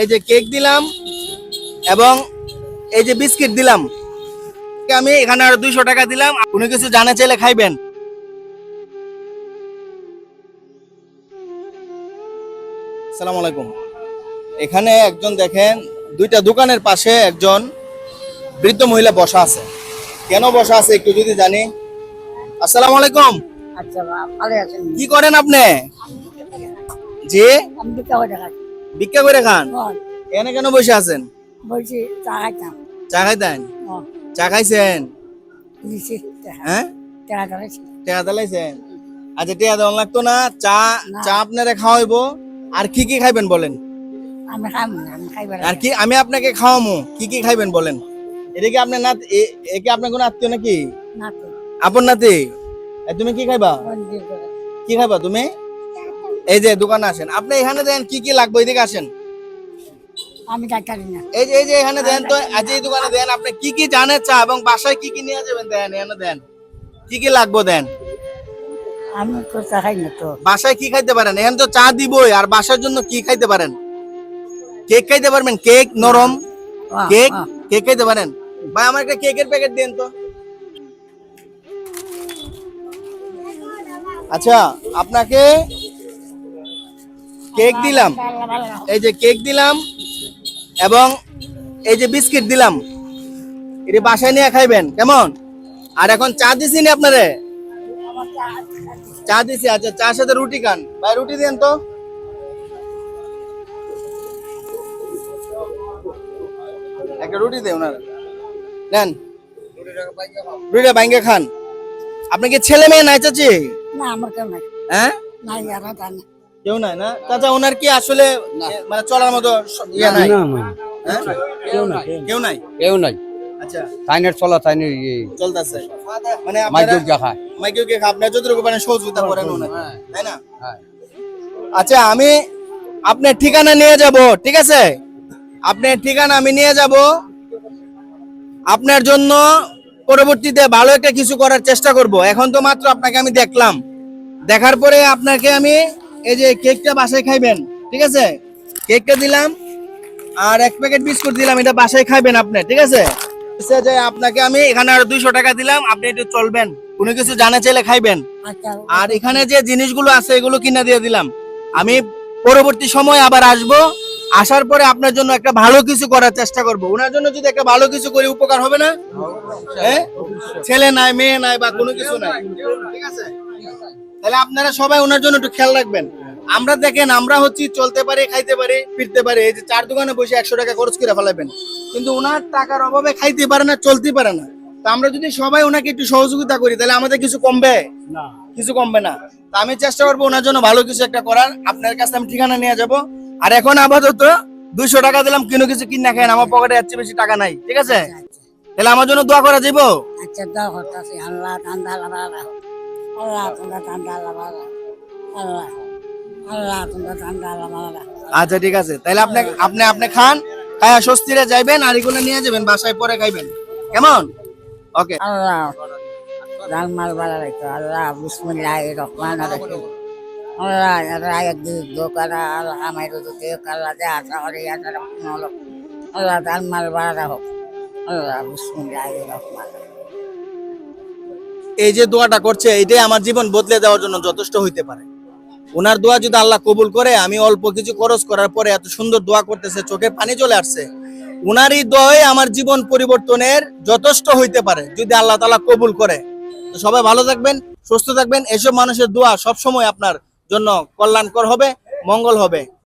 এই যে কেক দিলাম এবং এই যে বিস্কিট দিলাম। আমি এখানে আরও দুইশো টাকা দিলাম কোনো কিছু জানা চাইলে খাইবেন। সালাম আলাইকুম। এখানে একজন দেখেন দুইটা দোকানের পাশে একজন বৃদ্ধ মহিলা বসা আছে। কেন বসা আছে একটু যদি জানি। আসসালামু আলাইকুম। আচ্ছা ভালো আছেন। কি করেন আপনি? জি। আমি ভিক্ষা করে খান? এখানে কেন বসে আছেন? বলছি চা খাইতাম। চা খাইতেন? চা খাইছেন? হ্যাঁ? টাকা আচ্ছা টাকা দেওয়ান লাগতো না? চা চা আপনারা খাওয়াইবো। আর কি কি খাইবেন বলেন? আর কি আমি আপনাকে খাওয়ামু? কি কি খাইবেন বলেন? এটা কি আপনার নাত এ- এ আপনার কোনো আত্মীয় নাকি? আপন নাতি? তুমি কি খাইবা। কি খাইবা তুমি? এই যে দোকানে আসেন আপনি এখানে দেন কি কি লাগবে এদিকে আসেন। আমি ডাক্তারি না। এই যে এই যে এখানে দেন তো আজ এই দোকানে দেন আপনি কি কি জানেন চা এবং বাসায় কি কি নিয়ে যাবেন দেন এখানে দেন। কি কি লাগবে দেন। আমি তো চা খাই না তো। বাসায় কি খাইতে পারেন? এখানে তো চা দিবই আর বাসার জন্য কি খাইতে পারেন? কেক খাইতে পারবেন? কেক নরম। কেক কেক খাইতে পারেন? ভাই আমার একটা কেকের প্যাকেট দেন তো। আচ্ছা আপনাকে কেক দিলাম। এই যে কেক দিলাম এবং এই যে বিস্কিট দিলাম। এটি বাসায় নিয়ে খাইবেন কেমন? আর এখন চা দিছি নি আপনারে? চা। দিছি আচ্ছা চার সাথে রুটি খান। ভাই রুটি দেন তো। একটা রুটি দে ওনার। নেন। রুটিটা ভাঙ্গে খান। আপনি কি ছেলে মেয়ে নাই চাচি? না আমার কেউ নাই। হ্যাঁ? নাই আর কেউ নাই না? চাচা ওনার কি আসলে মানে চলার মতো ইয়ে নাই? হ্যাঁ? কেউ নাই কেউ নাই। কেউ নাই? আচ্ছা। তাইনের চলা তাইনের চলতেছে। মানে মাইকেল আপনারা মাইকেল কে আপনার যতটুকু পারেন সহযোগিতা করেন ওনাকে তাই না? হ্যাঁ। আচ্ছা আমি আপনার ঠিকানা নিয়ে যাব ঠিক আছে? আপনার ঠিকানা আমি নিয়ে যাব। আপনার জন্য পরবর্তীতে ভালো একটা কিছু করার চেষ্টা করব। এখন তো মাত্র আপনাকে আমি দেখলাম। দেখার পরে আপনাকে আমি এই যে কেকটা বাসায় খাইবেন ঠিক আছে? কেকটা দিলাম আর এক প্যাকেট বিস্কুট দিলাম এটা বাসায় খাইবেন আপনি ঠিক আছে? যে আপনাকে আমি এখানে আর দুইশো টাকা দিলাম আপনি একটু চলবেন কোনো কিছু জানা চাইলে খাইবেন। আচ্ছা আর এখানে যে জিনিসগুলো আছে এগুলো কিনে দিয়ে দিলাম। আমি পরবর্তী সময় আবার আসব আসার পরে আপনার জন্য একটা ভালো কিছু করার চেষ্টা করব। ওনার জন্য যদি একটা ভালো কিছু করি উপকার হবে না? হ্যাঁ? ছেলে নাই মেয়ে নাই বা কোনো কিছু নাই ঠিক আছে? তাহলে আপনারা সবাই ওনার জন্য একটু খেয়াল রাখবেন। আমরা দেখেন আমরা হচ্ছি চলতে পারি খাইতে পারি ফিরতে পারি এই যে চার দোকানে বসে একশো টাকা খরচ করে ফেলাবেন। কিন্তু ওনার টাকার অভাবে খাইতে পারে না চলতে পারে না। তা আমরা যদি সবাই ওনাকে একটু সহযোগিতা করি তাহলে আমাদের কিছু কমবে? না। কিছু কমবে না। তা আমি চেষ্টা করব ওনার জন্য ভালো কিছু একটা করার। আপনার কাছে আমি ঠিকানা নিয়ে যাব। আর এখন আপাতত দুইশো টাকা দিলাম কিনো কিছু কিনা খাই আমার পকেটে এর বেশি টাকা নাই ঠিক আছে? তাহলে আমার জন্য দোয়া করা যাব আচ্ছা দাও হতাছি আল্লাহ আচ্ছা ঠিক আছে তাহলে আপনি আপনি আপনি খান খায়া স্বস্তিরে যাইবেন আর এগুলো নিয়ে যাবেন বাসায় পরে খাইবেন কেমন ওকে আল্লাহ জানমাল ভালো রাখো আল্লাহ আল্লাহ আল্লাহ একদিন দোকানা আল্লাহ আল্লাহ রাখো এই যে দোয়াটা করছে এটাই আমার জীবন বদলে দেওয়ার জন্য যথেষ্ট হইতে পারে। ওনার দোয়া যদি আল্লাহ কবুল করে, আমি অল্প কিছু খরচ করার পরে এত সুন্দর দোয়া করতেছে, চোখে পানি চলে আসছে। ওনারই দোয়াই আমার জীবন পরিবর্তনের যথেষ্ট হইতে পারে, যদি আল্লাহ তালা কবুল করে। তো সবাই ভালো থাকবেন, সুস্থ থাকবেন, এসব মানুষের দোয়া সবসময় আপনার জন্য কল্যাণকর হবে, মঙ্গল হবে।